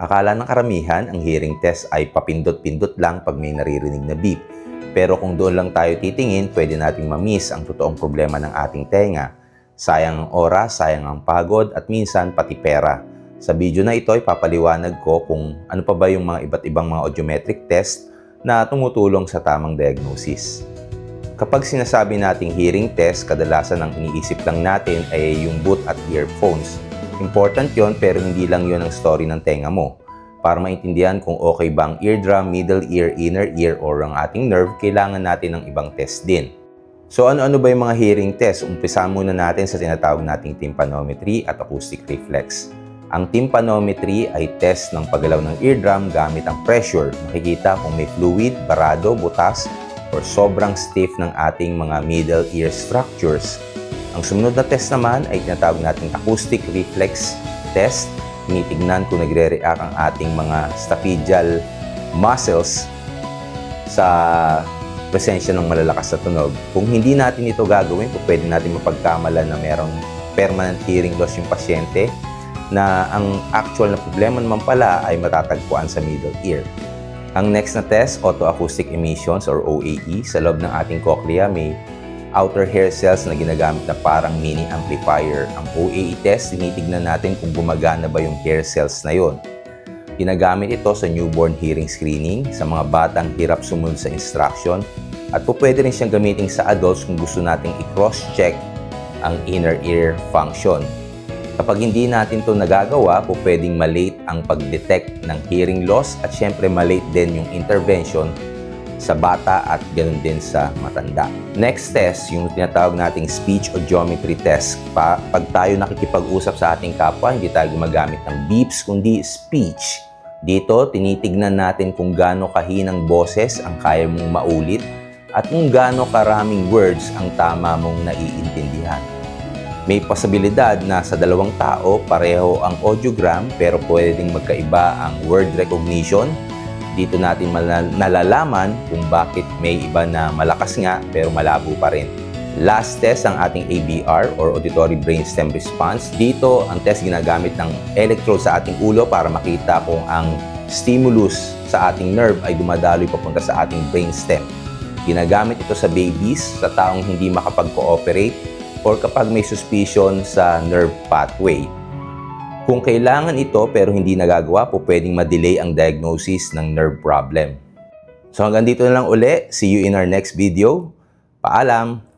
Akala ng karamihan, ang hearing test ay papindot-pindot lang pag may naririnig na beep. Pero kung doon lang tayo titingin, pwede nating mamiss ang totoong problema ng ating tenga. Sayang ang oras, sayang ang pagod, at minsan pati pera. Sa video na ito ay papaliwanag ko kung ano pa ba yung mga iba't ibang mga audiometric test na tumutulong sa tamang diagnosis. Kapag sinasabi nating hearing test, kadalasan ang iniisip lang natin ay yung boot at earphones. Important yon pero hindi lang yon ang story ng tenga mo. Para maintindihan kung okay ba ang eardrum, middle ear, inner ear, or ang ating nerve, kailangan natin ng ibang test din. So ano-ano ba yung mga hearing test? Umpisa muna natin sa tinatawag nating tympanometry at acoustic reflex. Ang tympanometry ay test ng paggalaw ng eardrum gamit ang pressure. Makikita kung may fluid, barado, butas, or sobrang stiff ng ating mga middle ear structures. Ang sumunod na test naman ay tinatawag nating acoustic reflex test. Tinitignan kung nagre-react ang ating mga stapedial muscles sa presensya ng malalakas na tunog. Kung hindi natin ito gagawin, kung pwede natin mapagkamalan na merong permanent hearing loss yung pasyente, na ang actual na problema naman pala ay matatagpuan sa middle ear. Ang next na test, autoacoustic emissions or OAE. Sa loob ng ating cochlea may outer hair cells na ginagamit na parang mini amplifier. Ang OAE test, tinitignan natin kung gumagana ba yung hair cells na yon. Ginagamit ito sa newborn hearing screening, sa mga batang hirap sumunod sa instruction, at po pwede rin siyang gamitin sa adults kung gusto nating i-cross-check ang inner ear function. Kapag hindi natin ito nagagawa, po pwedeng malate ang pag-detect ng hearing loss at syempre malate din yung intervention sa bata at ganoon din sa matanda. Next test, yung tinatawag nating speech audiometry test. Pa, pag tayo nakikipag-usap sa ating kapwa, hindi tayo gumagamit ng beeps, kundi speech. Dito, tinitignan natin kung gaano kahinang boses ang kaya mong maulit at kung gaano karaming words ang tama mong naiintindihan. May posibilidad na sa dalawang tao pareho ang audiogram pero pwede ding magkaiba ang word recognition. Dito natin nalalaman kung bakit may iba na malakas nga pero malabo pa rin. Last test ang ating ABR or Auditory Brainstem Response. Dito, ang test ginagamit ng electrode sa ating ulo para makita kung ang stimulus sa ating nerve ay dumadaloy papunta sa ating brainstem. Ginagamit ito sa babies, sa taong hindi makapag-cooperate, or kapag may suspicion sa nerve pathway. Kung kailangan ito pero hindi nagagawa po, pwedeng ma-delay ang diagnosis ng nerve problem. So hanggang dito na lang uli. See you in our next video. Paalam!